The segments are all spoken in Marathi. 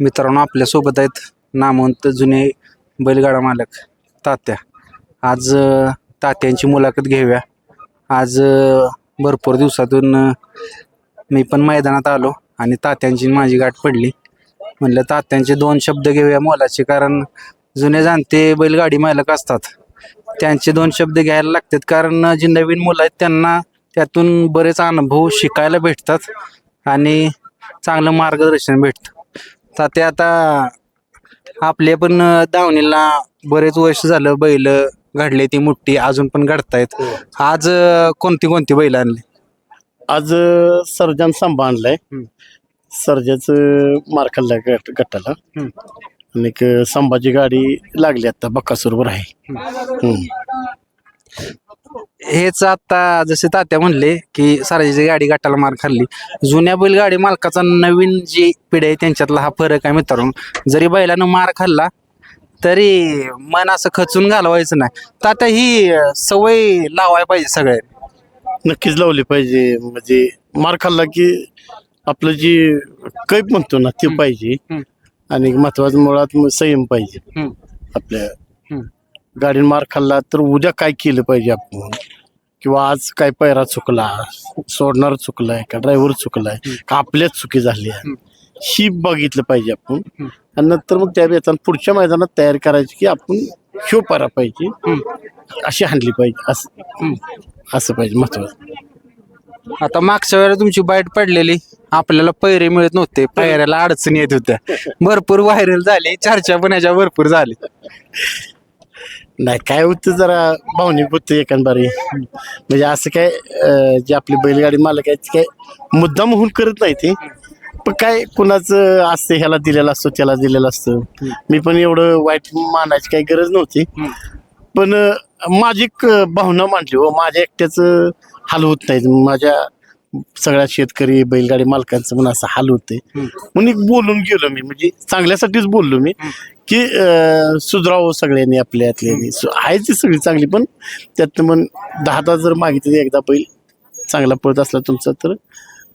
मित्रांनो आपल्यासोबत आहेत नामवंत जुने बैलगाडा मालक तात्या. आज अ, तात्यांची मुलाखत घेऊया. आज अ, भरपूर दिवसातून अ, मी पण मैदानात आलो आणि तात्यांची आणि माझी गाठ पडली. म्हणलं तात्यांचे दोन शब्द घेऊया मोलाचे कारण जुने जाणते बैलगाडी मालक असतात. त्यांचे दोन शब्द घ्यायला लागतात कारण जी नवीन मुलं आहेत त्यांना त्यातून बरेच अनुभव शिकायला भेटतात आणि चांगलं मार्गदर्शन भेटतं. तर ते आता आपले पण दावणीला बरेच वर्ष झालं बैल घडले ती मोठी अजून पण घडतायत. आज अं, कोणती कोणती बैल आणली? आज सर्जन सांबा आणलाय. सर्जाचं मार खाल्लाय गट गटाला. आणि संभाजी गाडी लागली आता बक्कासूरवर आहे. हेच आता जसे तात्या म्हणले की साराजीची गाडी गाठाला मार खाल्ली. जुन्या बैलगाडी मालकाचा नवीन जी पिढी आहे त्यांच्यातला हा फरक आहे मित्रांनो. जरी बैलानं मार खाल्ला तरी मन असं खचून घालवायचं नाही. तात्या ही सवय लावायला पाहिजे सगळ्यांनी. नक्कीच लावली पाहिजे. म्हणजे मार खाल्ला की आपलं जी कैप म्हणतो ना ते पाहिजे. आणि महत्वाचं मुळात मग संयम पाहिजे. हम्म. आपल्या. गाडीने मार खाल्ला तर उद्या काय केलं पाहिजे आपण? किंवा आज काय पैरा चुकला सोडणार चुकलाय का ड्रायव्हर चुकलाय का आपल्याच चुकी झाली आहे? ही बघितलं पाहिजे आपण. आणि नंतर मग त्या वेळेला पुढच्या मैदानात तयार करायची की आपण शो पारा पाहिजे. अशी हाणली पाहिजे. असं. असं पाहिजे महत्वाचं आता मागच्या वेळेला तुमची बाईट पडलेली. आपल्याला पैरे मिळत नव्हते. पैऱ्याला अडचणी येत होत्या. भरपूर व्हायरल झाली. चर्चा पण याच्या भरपूर झाली. नाही काय होतं जरा भावनिक होतं एकांबारी. म्हणजे असं काय अं, जे आपली बैलगाडी मालक आहेत ते काय मुद्दाम होऊन करत नाही ते पण काय कुणाचं असतं ह्याला दिलेलं असतं त्याला दिलेलं असतं. मी पण एवढं वाईट मानायची काही गरज नव्हती. पण अं, माझी एक अं, भावना मांडली हो. माझ्या एकट्याचं हाल होत नाही माझ्या सगळ्या शेतकरी बैलगाडी मालकांचं पण असं हाल होते म्हणून एक बोलून गेलो मी म्हणजे चांगल्यासाठीच बोललो मी की अं, सुधरावं सगळ्यांनी आपल्यातल्या सु- आहे ती सगळी चांगली पण त्यातनं मग दहा तास जर मागितले एकदा बैल चांगला पळत असला तुमचा तर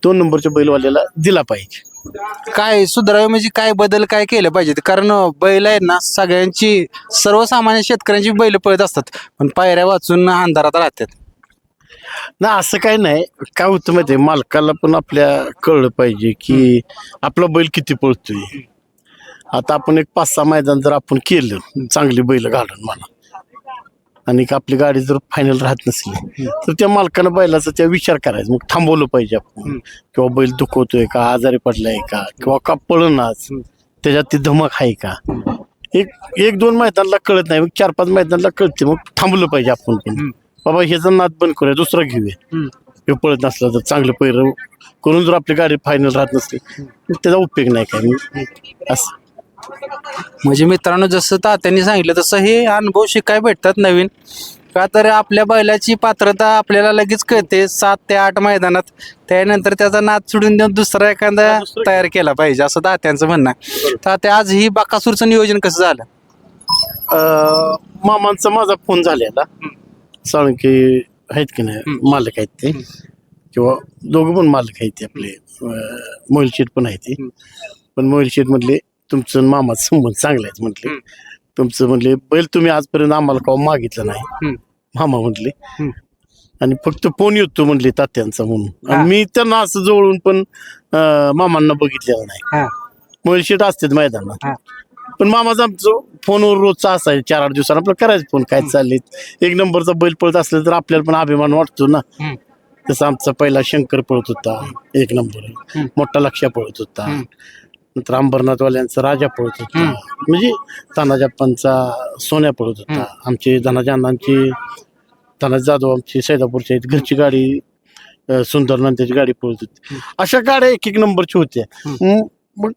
दोन नंबरच्या बैलवाल्याला दिला पाहिजे. काय सुधारावे म्हणजे काय बदल काय केलं पाहिजे? कारण बैल आहेत ना सगळ्यांची सर्वसामान्य शेतकऱ्यांची बैल पळत असतात. पण पायऱ्या वाचून अंधारात राहतात. ना असं काय नाही. काय होतं माहिती आहे मालकाला पण आपल्या कळलं पाहिजे की आपला बैल किती पळतोय. आता आपण एक पाच सहा मैदान जर आपण केलं चांगली बैल घालून म्हणा. आणि का आपली गाडी जर फायनल राहत नसली तर त्या मालकानं बैलाचा त्या विचार करायचा. मग थांबवलं पाहिजे आपण. किंवा बैल दुखवतोय का आजारी पडलाय का किंवा का पळणाच त्याच्यात ती धमक आहे का? एक एक दोन मैदानला कळत नाही. मग चार पाच मैदानला कळते. मग थांबलं पाहिजे आपण पण. बाबा ह्याचा नाद बंद करूया दुसरा घेऊया. हे पळत नसला तर चांगलं पैर करून जर आपली गाडी फायनल राहत नसली त्याचा उपयोग नाही काय. असं. म्हणजे मित्रांनो जसं तात्यांनी सांगितलं तसं हे अनुभव शिकाय भेटतात नवीन. का तर आपल्या बैलाची पात्रता आपल्याला लगेच कळते. सात ते आठ मैदानात त्यानंतर त्याचा नाद सोडून देऊन दुसरा एखादा तयार केला पाहिजे असं तात्यांचं म्हणणं आहे. तात्या आज ही बाकासूरचं नियोजन कसं झालं? अं, मामांचा माझा फोन झालेला. साळुंके आहेत की नाही मालक आहेत ते. किंवा दोघं पण मालक आहेत ते आपले. मोबाईल शेट पण आहे ते. पण मोबाईल शेट म्हटले तुमचं मामाचं संबंध चांगले आहेत म्हटले. तुमचं म्हटले बैल तुम्ही आजपर्यंत आम्हाला का मागितलं नाही. मामा म्हटले. आणि फक्त फोन येतो म्हटले तात्यांचा म्हणून. आणि मी त्यांना असं जवळून पण मामांना बघितलेलं नाही. हा. मोबाईल शेट असतात मैदानात. पण मामाचा आमचं फोनवर रोजचा असायचं चार आठ दिवसानं आपलं करायचं फोन काय चालले एक नंबरचा बैल पळत असलं तर आपल्याला पण अभिमान वाटतो ना. तसं आमचा पहिला शंकर पळत होता एक नंबर. मोठा लक्ष्या पळत होता. नंतर अंबरनाथवाल्यांचा राजा पळत होता. म्हणजे तानाजाप्पांचा सोन्या पळत होता. आमचे धनाजी अण्णांची धनाजी जाधव आमची सैदापूरची आहेत घरची गाडी सुंदर नंद्याची गाडी पळत होती. अशा गाड्या एक एक नंबरची होत्या मग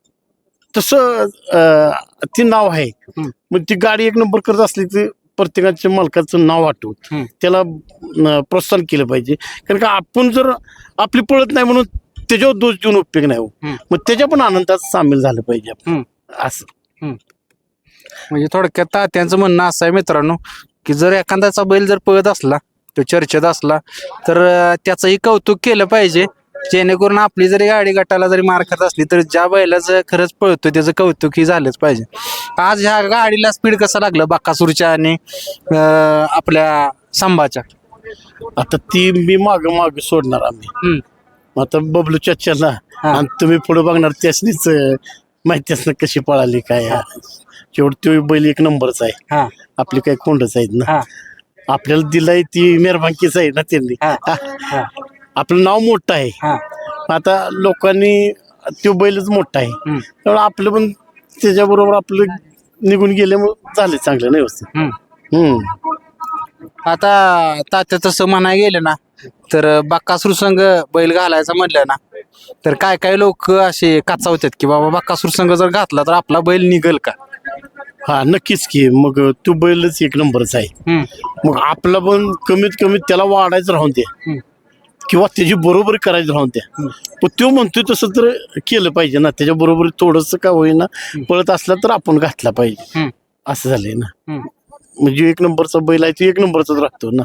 तसं अं, ती नाव आहे हम्म. मग ती गाडी एक नंबर करत असली तर प्रत्येकाच्या मालकाचं नाव आठवत हम्म. त्याला अं, प्रोत्साहन केलं पाहिजे कारण का आपण जर आपली पळत नाही म्हणून त्याच्यावर दोष देऊन उपयोग नाही हो हम्म. मग त्याच्या पण आनंदात सामील झालं पाहिजे आपण. असं म्हणजे थोडक्यात तात्यांचं म्हणणं असं आहे मित्रांनो की जर एखाद्याचा बैल जर पळत असला तो चर्चेत असला तर अं, त्याचंही कौतुक केलं पाहिजे जेणेकरून आपली जरी गाडी गटाला जरी मार खात असली तर ज्या बैलाचं खरंच पळतो त्याचं कौतुक ही झालंच पाहिजे. आज ह्या गाडीला स्पीड कसं लागलं? बाकासूरच्या आणि आपल्या संभाच्या. आता ती मी माग माग सोडणार आम्ही. आता बबलू चच्चलला हा. आणि तुम्ही पुढे बघणार त्यासनीच माहिती असणं कशी पळाली काय शेवट तो बैल एक नंबरच आहे. हा. आपली काही कोंडच आहेत ना. आपल्याला दिलाय ती मेहरबानकीच आहे ना त्यांनी. आपलं नाव मोठं आहे. हा. आता लोकांनी तो बैलच मोठा आहे. हम्म. त्यामुळे आपलं पण त्याच्याबरोबर आपलं निघून गेल्यामुळे झाले चांगलं नाही व्यवस्थित? हम्म. हम्म. आता तात्या तसं म्हणाय गेलं ना तर बाकासूर संघ बैल घालायचा म्हटलं ना तर काय काय लोक असे काचावतात की बाबा बाकासूर संघ जर घातला तर आपला बैल निघल का? हा नक्कीच की. मग तू बैलच एक नंबरच आहे. हम्म. मग आपला पण कमीत कमी त्याला वाढायचं राहून दे. हम्म. किंवा त्याची बरोबरी करायचं राहून द्या. पण तो म्हणतोय तसं तर केलं पाहिजे ना. त्याच्या बरोबर थोडस का होईना पळत असला तर आपण घातला पाहिजे. असं झालंय ना. म्हणजे एक नंबरचा बैल आहे तो एक नंबरचाच राहतो ना.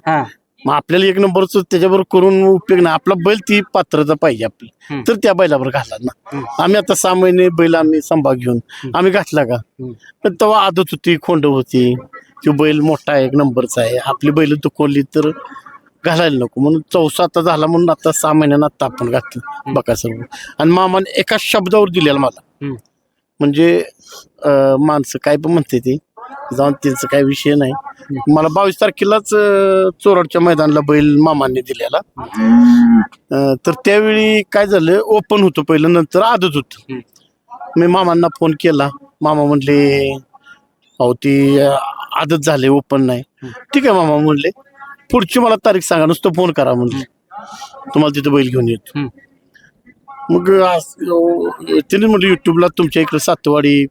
मग आपल्याला एक नंबरच त्याच्याबरोबर करून उपयोग नाही. आपला बैल ती पात्रता पाहिजे आपली. तर त्या बैलावर घाला ना. आम्ही आता सहा महिने बैल आम्ही संभाग घेऊन आम्ही घातला का. पण तेव्हा आदत होती खोंड होती. तो बैल मोठा आहे एक नंबरचा आहे. आपली बैल दुखवली तर घालायला नको. म्हणून चौसा आता झाला म्हणून आता सहा महिन्यानं आता आपण घातलं बघा सर्व. आणि मामाने एका शब्दावर दिलेला मला. म्हणजे अं, माणसं काय पण म्हणते ते. जाऊन त्यांचं काय विषय नाही. मला बावीस तारखेलाच अं, चोराडच्या मैदानाला बैल मामांनी दिलेला. अं, तर त्यावेळी काय झालं ओपन होतं पहिलं नंतर आदत होतं. मी मामांना फोन केला. मामा म्हणले अहो ती अं, आदत झाले ओपन नाही. ठीक आहे मामा म्हणले. पुढची मला तारीख सांगा नुसतं फोन करा म्हणले तुम्हाला तिथं बैल घेऊन येतो. हम्म. मग आज- अं, त्यांनी म्हणलं युट्यूबला तुमच्या इकडे सातवाडी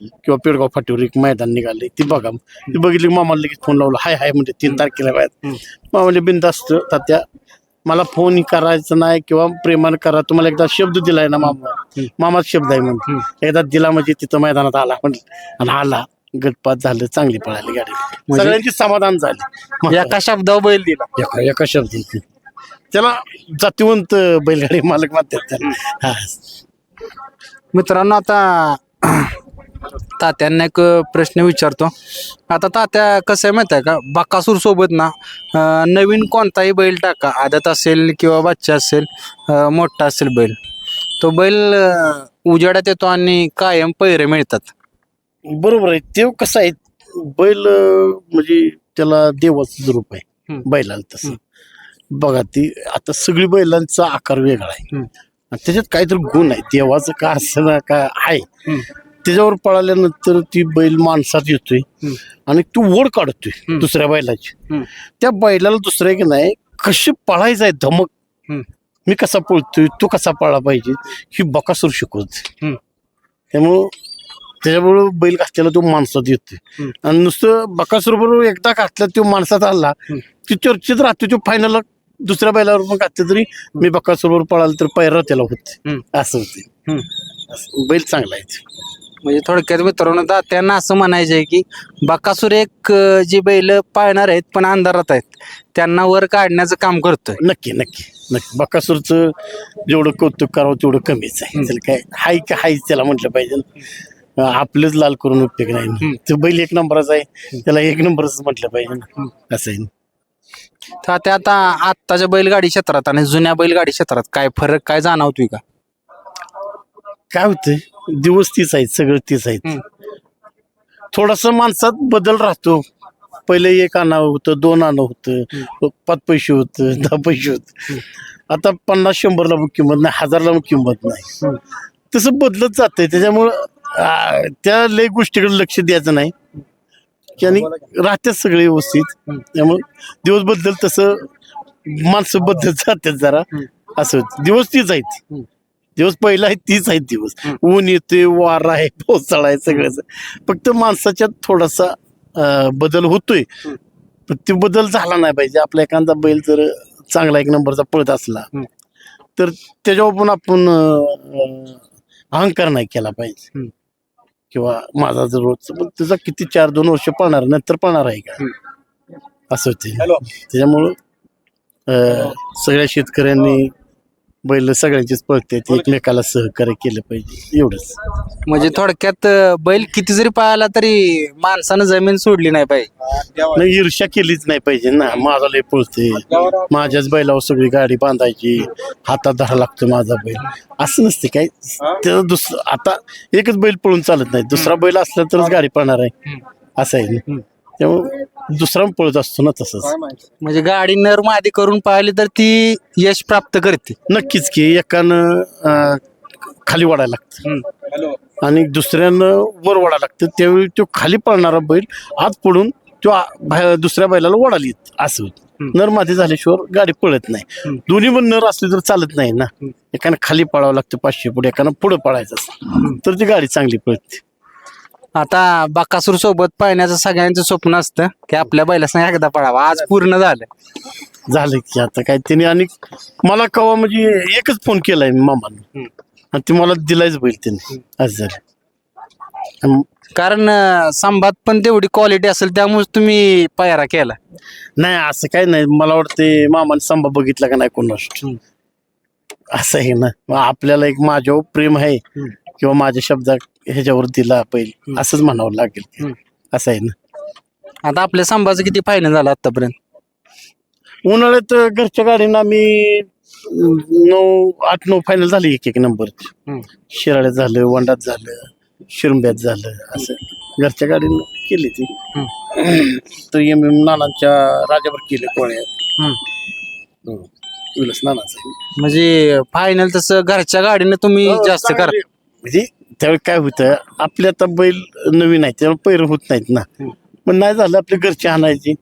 किंवा पेडगाव फाटीवर एक मैदान निघाले ती बघा. ती बघितली मामाला लगेच फोन लावला. हाय हाय म्हणजे तीन तारखेला बाहेर. मामा म्हणजे बिंदास्त तात्या मला फोन करायचा नाही किंवा प्रेमानं करा. तुम्हाला एकदा शब्द दिलाय ना मामा. मामाच शब्द आहे म्हणून एकदा दिला म्हणजे तिथं मैदानात आला. म्हणलं आणि आला. गटपात झालं चांगली पळाली गाडी. म्हणजे- सगळ्यांची समाधान झाले. एका शब्दावर बैल दिला. एका एका शब्द त्याला जातीवंत बैलगाडी मालक म्हणतात त्याला. मित्रांनो आता तात्यांना एक प्रश्न विचारतो. आता तात्या कसं आहे माहिती आहे का? बाकासूर सोबत ना अं, नवीन कोणताही बैल टाका. आदत असेल किंवा बच्चा असेल अं, मोठा असेल बैल. तो बैल अं, उजेडात येतो आणि कायम पैरे मिळतात. बरोबर आहे ते कसं आहे बैल म्हणजे त्याला देवाचं रूप आहे. बैलाला तसं बघा ती आता सगळी बैलांचा आकार वेगळा आहे. आणि त्याच्यात काहीतरी गुण आहे देवाचं का असं का आहे. त्याच्यावर पळाल्यानंतर ती बैल माणसात येतोय. आणि तू ओढ काढतोय. दुसऱ्या बैलाची. त्या बैलाला दुसऱ्या की नाही कशी पळायचं आहे धमक. मी कसा पळतोय तू कसा पळा पाहिजे ही बकासूर शिकवते. त्यामुळं त्याच्याबरोबर बैल घातलेला तो माणसात हम्म. आणि नुसतं बकासूर बरोबर एकदा घातला तो माणसात आला. ती चर्चेत राहतो तो फायनल दुसऱ्या बैलावर पण घातले तरी मी बकासूर पळाला तर पैरा त्याला होते. असं होते. बैल चांगला आहे. म्हणजे थोडक्यात मित्रांनो तात्यांना असं म्हणायचं आहे की बाकासूर एक जी बैल पाळणार आहेत पण अंधारात आहेत त्यांना वर काढण्याचं काम करतोय नक्की नक्की नक्की बकासूरचं जेवढं कौतुक करावं तेवढं कमीच आहे काय हाय का हायच त्याला म्हटलं पाहिजे आपलंच लाल करून उपयोग नाही. ते बैल एक नंबरच आहे. त्याला एक नंबरच म्हटलं पाहिजे. असं आहे. तात्या आता आत्ताच्या बैलगाडी क्षेत्रात आणि जुन्या बैलगाडी क्षेत्रात काय फरक काय जाणवतोय का? काय होतंय? दिवस तीच आहेत सगळं तीच आहेत. थोडासा माणसात बदल राहतो. पहिले एक आणावं होतं दोन आणं होतं. पाच पैसे होतं दहा पैसे होत. आता पन्नास शंभरला किंमत नाही हजारला किंमत नाही. तसं बदलत जातंय. त्याच्यामुळं आ, त्या लय गोष्टीकडे लक्ष द्यायचं नाही. की आणि राहतात सगळे व्यवस्थित. त्यामुळं दिवस बदल तसं माणसं बदलत जातात जरा. असं होतं. दिवस तीच आहेत. दिवस पहिला आहे तीच आहेत दिवस. ऊन येते वारा आहे पावसाळा आहे सगळ्याच फक्त माणसाच्यात थोडासा अं, बदल होतोय. पण ते बदल झाला नाही पाहिजे. आपला एखादा बैल जर चांगला एक नंबरचा पळत असला हम्म. तर त्याच्यावर पण आपण अं, अहंकार नाही केला पाहिजे. किंवा माझा जर रोज पण त्याचा किती चार दोन वर्ष पळणार नंतर पळणार आहे का? असं होते. त्याच्यामुळं अं, सगळ्या शेतकऱ्यांनी बैल सगळ्यांचीच पळते एकमेकाला सहकार्य केलं पाहिजे एवढंच. म्हणजे थोडक्यात अं, बैल किती जरी पाहिला तरी माणसानं जमीन सोडली नाही पाहिजे. नाही ईर्ष्या केलीच नाही पाहिजे ना. माझा लय पळते माझ्याच बैलावर सगळी गाडी बांधायची. हातात धरा लागतो माझा बैल. असं नसते काय? त्याचं दुसरं आता एकच बैल पळून चालत नाही. दुसरा बैल असला तरच गाडी पळणार आहे. असं आहे ना? त्यामुळे दुसरा पळत असतो ना तसंच. म्हणजे गाडी नर मादी करून पाहिली तर ती यश प्राप्त करते. नक्कीच की एकानं अं, खाली वाढायला लागतं. आणि दुसऱ्यानं वर वाढायला लागतं. त्यावेळी तो खाली पळणारा बैल आत पडून तो आ- दुसऱ्या बैलाला ओढाली असं होतं. नर मादी झाल्याशिवाय गाडी पळत नाही. दोन्ही पण नर असले तर चालत नाही ना. एकानं खाली पळावं लागतं पाचशे पुढे एकानं पुढे पळायचं असतं. तर ती गाडी चांगली पळते. आता बाकासूर सोबत पाहण्याचं सगळ्यांचं स्वप्न असतं की आपल्या बैलासंग एकदा पडावा आज पूर्ण झालं. झालं की आता काय त्याने आणि मला कवा म्हणजे एकच फोन केलाय मामानं. आणि ते मला दिलायच बैल त्याने असं झालं. आणि कारण अं, संवाद पण तेवढी क्वालिटी असेल त्यामुळे तुम्ही पायरा केला. नाही असं काही नाही. मला वाटते मामाने संभा बघितला का नाही कोणास असं आहे ना. मग आपल्याला एक माझ्यावर प्रेम आहे किंवा माझ्या शब्दा ह्याच्यावर दिला पहिले असंच म्हणावं लागेल. असं आहे ना. आता आपल्या संभाचं किती फायनल झाला आतापर्यंत? उन्हाळ्यात घरच्या गाडीनं आम्ही नऊ आठ नऊ फायनल झाली एक एक नंबर शिराड्यात झालं वंडात झालं शिरंब्यात झालं असं. घरच्या गाडीनं केली ती. तर एम एम नानांच्या राजावर केले कोण्यात. विलास नानाचं. म्हणजे फायनल तसं घरच्या गाडीनं तुम्ही हो, जास्त करा. म्हणजे त्यावेळी काय होतं आपल्या आता बैल नवीन आहे त्यामुळे पैर होत नाहीत ना. पण नाही झालं आपली घरची आणायची.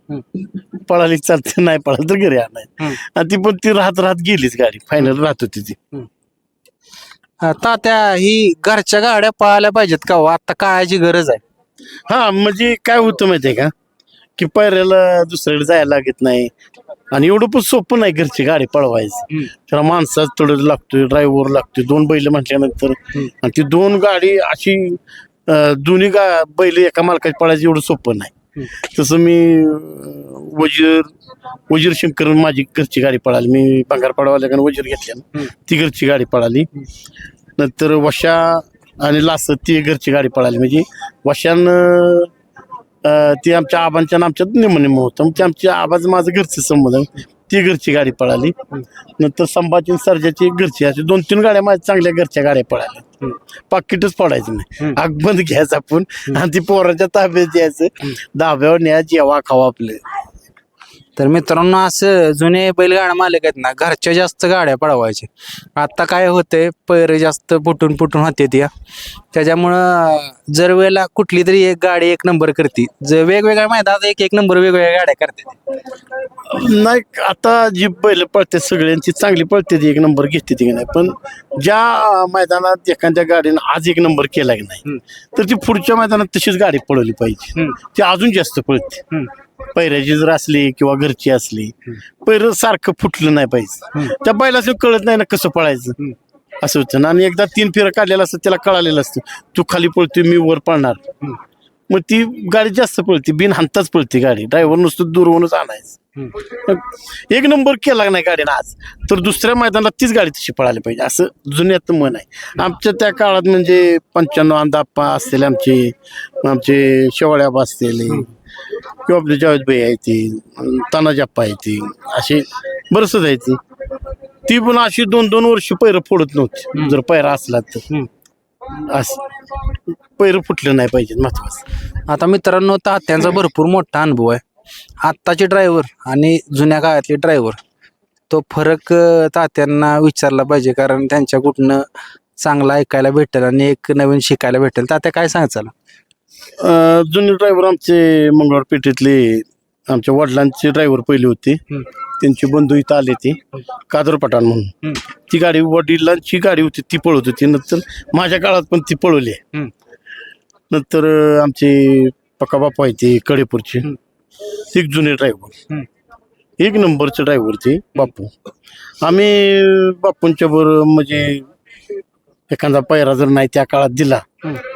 पळाली चालते नाही पळाली तर घरी आणायची. आणि ती पण ती राहत राहत गेलीच गाडी फायनल राहत होती ती. तात्या ही घरच्या गाड्या पळायला पाहिजेत का हो? आता काळाची गरज आहे. हा म्हणजे काय होतं माहितीये का? की पैऱ्याला दुसरीकडे जायला लागत नाही. आणि एवढं पण सोपं नाही घरची गाडी पळवायची. त्याला माणसाच थोडं लागतोय ड्रायव्हर लागतोय दोन बैल म्हटल्यानंतर. आणि ती दोन गाडी अशी अं, दोन्ही गा बैल एका मालकाची पळायची एवढं सोपं नाही. तसं मी अं, वजीर वजीर शंकर माझी घरची गाडी पळाली. मी बंगार पडवाल्या कारण वजीर घेतल्या ती घरची गाडी पळाली. नंतर वशा आणि लास ती घरची गाडी पळाली. म्हणजे वशानं अं, ती आमच्या आबांच्या आणि आमच्यात निम निम होतं. ते आमच्या आबाचं माझं घरचं संबंध आहे. ती घरची गाडी पळाली. नंतर संभाजी आणि सर्जाची एक घरची अशी दोन तीन गाड्या माझ्या चांगल्या घरच्या गाड्या पळाल्या. पाकिटच पडायचं नाही. आग बंद घ्यायचं आपण. आणि ती पोराच्या ताब्यात द्यायचं. दाब्यावर न्या जेवा खावा आपले. तर मित्रांनो असं जुने बैलगाडा मालक आहेत ना घरच्या जास्त गाड्या पळवायचे. आता काय होतंय पैरे जास्त फुटून फुटून होते त्या त्याच्यामुळं जर वेळेला कुठली तरी एक गाडी एक नंबर करते जर वेगवेगळ्या मैदानात एक एक नंबर वेगवेगळ्या गाड्या करते नाही आता जी बैल पळते सगळ्यांची चांगली पळते ती एक नंबर घेते ती नाही. पण ज्या मैदानात एखाद्या गाडीनं आज एक नंबर केला की नाही तर ती पुढच्या मैदानात तशीच गाडी पळवली पाहिजे. ती अजून जास्त पळते. पैऱ्याची जर असली किंवा घरची असली पैर सारखं फुटलं नाही पाहिजे. त्या बैलाचं कळत नाही ना कसं पळायचं. असं होतं. ना आणि एकदा तीन फेरं काढलेलं असतं त्याला कळालेलं असतं. तू खाली पळतोय मी वर पळणार. मग ती गाडी जास्त पळते बिन हाणताच पळते गाडी. ड्रायव्हर नुसतं दूरवरूनच आणायचं. एक नंबर केला नाही गाडीनं आज. तर दुसऱ्या मैदानात तीच गाडी तशी पळाली पाहिजे. असं जुन्यात मन आहे. आमच्या त्या काळात म्हणजे पंच्याण्णव अंदाप्पा असलेले आमचे आमचे शेवाळ्याबा असलेले किंवा आपले जावेद भाई आहे ती तानाजप्पा आहे ती अशी बरंच आहे ती ती पण अशी दोन दोन वर्ष पैर फोडत नव्हती. जर पैरा असला तर. असं. पैर फुटलं नाही पाहिजे महत्वाचं. आता मित्रांनो तात्यांचा भरपूर मोठा अनुभव आहे. आत्ताचे ड्रायव्हर आणि जुन्या काळातले ड्रायव्हर तो फरक तात्यांना विचारला पाहिजे. कारण त्यांच्या कुठनं चांगला ऐकायला भेटेल आणि एक नवीन शिकायला भेटेल. तात्या काय सांगायचं जुने ड्रायव्हर आमचे मंगळवार पेठेतले आमच्या वडिलांचे ड्रायव्हर पहिले होते. त्यांची बंधू इथं आले ते कादर पठाण म्हणून. ती गाडी वडिलांची गाडी होती ती पळवत होती. नंतर माझ्या काळात पण ती पळवली. नंतर आमचे पक्का बापा आहे ते कडेपूरचे. एक जुने ड्रायव्हर एक नंबरचे ड्रायव्हर ते बापू आम्ही बापूंच्या बरोबर म्हणजे एखादा पैरा जर नाही त्या काळात दिला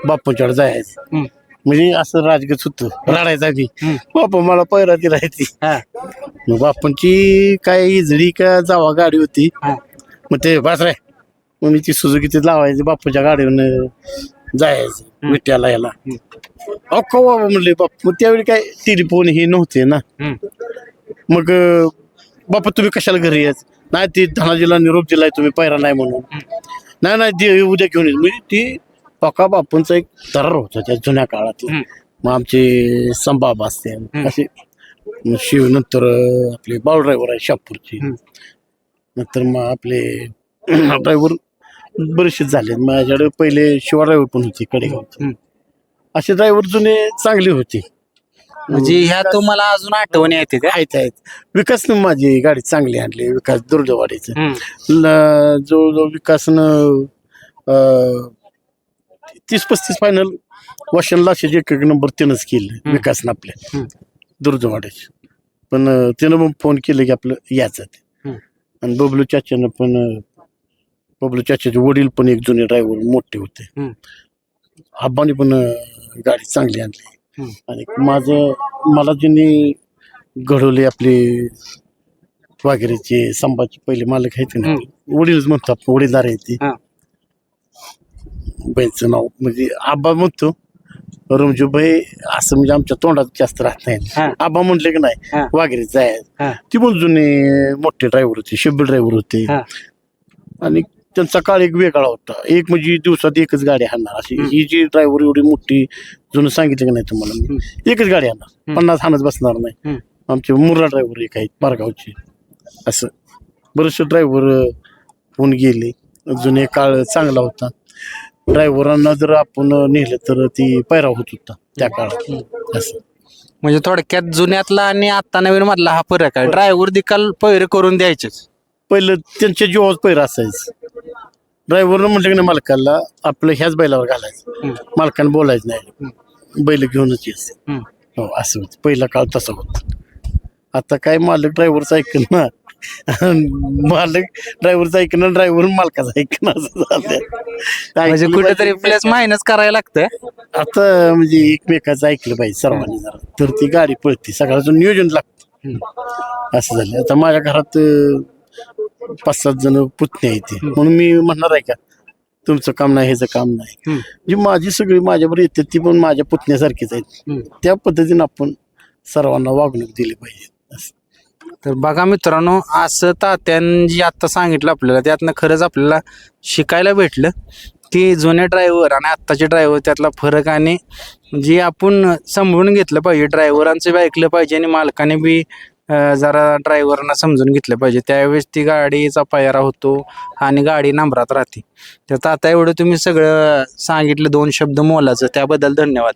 बापूंच्याकडे जायचं. म्हणजे असं राजगत होतं. रडायचं आधी. बापू मला पैरा दिला ती मग बापूंची काय इजडी का जावा गाडी होती. मग ते बस रे मग मी ती सुजुकी तिथे लावायची बापूच्या गाडीवर जायचं विट्याला याला. अहो कवा म्हणले बापू. मग त्यावेळी काय टेलिफोन हे नव्हते ना. मग बापू तुम्ही कशाला घरी याच नाही ती धनाजीला निरोप दिलाय तुम्ही पैरा नाही म्हणून. नाही नाही उद्या घेऊन येईल. म्हणजे ती पका बापूंचा एक दरार होता त्या जुन्या काळात. मग आमचे संबाब असते. असे शिव नंतर आपले बाळ ड्रायव्हर आहे शापूरचे. नंतर मग आपले ड्रायव्हर बरेचसे झाले. माझ्याकडे पहिले शिवा ड्रायव्हर पण होते हम्म. असे ड्रायव्हर जुने चांगले होते. म्हणजे ह्या तुम्हाला अजून आठवणी येते का? आहेत आहेत. विकासनं माझी गाडी चांगली आणली. विकास दुर्दवाडीचं जवळजवळ विकासनं अं, तीस पस्तीस फायनल वशन लाशाचे एक एक नंबर त्यानंच केलं विकासनं आपल्या. दुर्दवाडीचे पण अं, त्यानं मग फोन केलं की आपलं याचं ते हम्म. आणि बबलू चाच्यानं पण अं, बबलू चाच्याचे वडील पण एक जुने ड्रायव्हर मोठे होते हम्म. आबाने पण अं, गाडी चांगली आणली हम्म. आणि माझं मला ज्यांनी घडवले आपले वाघेरेचे संभाचे पहिले मालक आहेत ना वडीलच म्हणतो आपण वडीलदार आहे ते हा. बाईचं नाव म्हणजे आबा म्हणतो. रमजूबाई असं म्हणजे आमच्या तोंडात जास्त राहत नाही. आबा म्हटले की नाही. वाघेरे जाय. ती पण जुने मोठे ड्रायव्हर होते शिबी ड्रायव्हर होते. आणि त्यांचा काळ एक वेगळा होता. एक म्हणजे दिवसात एकच गाडी हाणणार. अशी ही जी ड्रायव्हर एवढी मोठी जुनं सांगितलं की नाही तुम्हाला एकच गाडी हाणणार. पन्नास हाणत बसणार नाही. आमचे मुर्रा ड्रायव्हर एक आहेत पारगावचे असं. बरेचसे ड्रायव्हर होऊन गेले. जुने काळ चांगला होता. ड्रायव्हरांना जर आपण नेलं तर ती पैरा होत होता त्या काळात. असं. म्हणजे थोडक्यात जुन्यातला आणि आता नवीन मधला हा फरक आहे. ड्रायव्हर दिकाल पैरे करून द्यायचेच. पहिलं त्यांच्या जीवावर पैर असायचं. ड्रायव्हरनं म्हटलं की नाही मालकाला आपलं ह्याच बैलावर घालायचं. मालकानं बोलायचं नाही. बैल घेऊनच यायचं. हम्म. हो असं होतं. पहिला काळ तसा होता. आता काय मालक ड्रायव्हरचं ऐकणार मालक ड्रायव्हरचं ऐकणार ड्रायव्हर मालकाचं ऐकणार असं झालंय. म्हणजे कुठेतरी. प्लस मायनस करायला लागतंय आता म्हणजे एकमेकाचं ऐकलं पाहिजे सर्वांनी जरा तर ती गाडी पळते सगळ्याचं नियोजन लागतं असं झालं आता माझ्या घरात पाच सात जण पुतणे आहेत ते. म्हणून मी म्हणणार आहे का तुमचं काम नाही ह्याचं काम नाही. जी माझी सगळी माझ्याबरोबर येते ती पण माझ्या पुतण्यासारखीच आहेत. त्या पद्धतीने आपण सर्वांना वागणूक दिली पाहिजे. तर बघा मित्रांनो असं तात्यांनी जी आत्ता सांगितलं आपल्याला त्यातनं खरंच आपल्याला शिकायला भेटलं. की जुने ड्रायव्हर आणि आत्ताचे ड्रायव्हर त्यातला फरक आणि जे आपण समजून घेतलं पाहिजे ड्रायव्हरांचं बी ऐकलं पाहिजे आणि मालकाने बी जरा ड्रायव्हरांना समजून घेतलं पाहिजे. त्यावेळेस ती गाडीचा पायरा होतो आणि गाडी नंबरात राहते. तर आता एवढं तुम्ही सगळं सांगितलं दोन शब्द मोलाचं. त्याबद्दल धन्यवाद.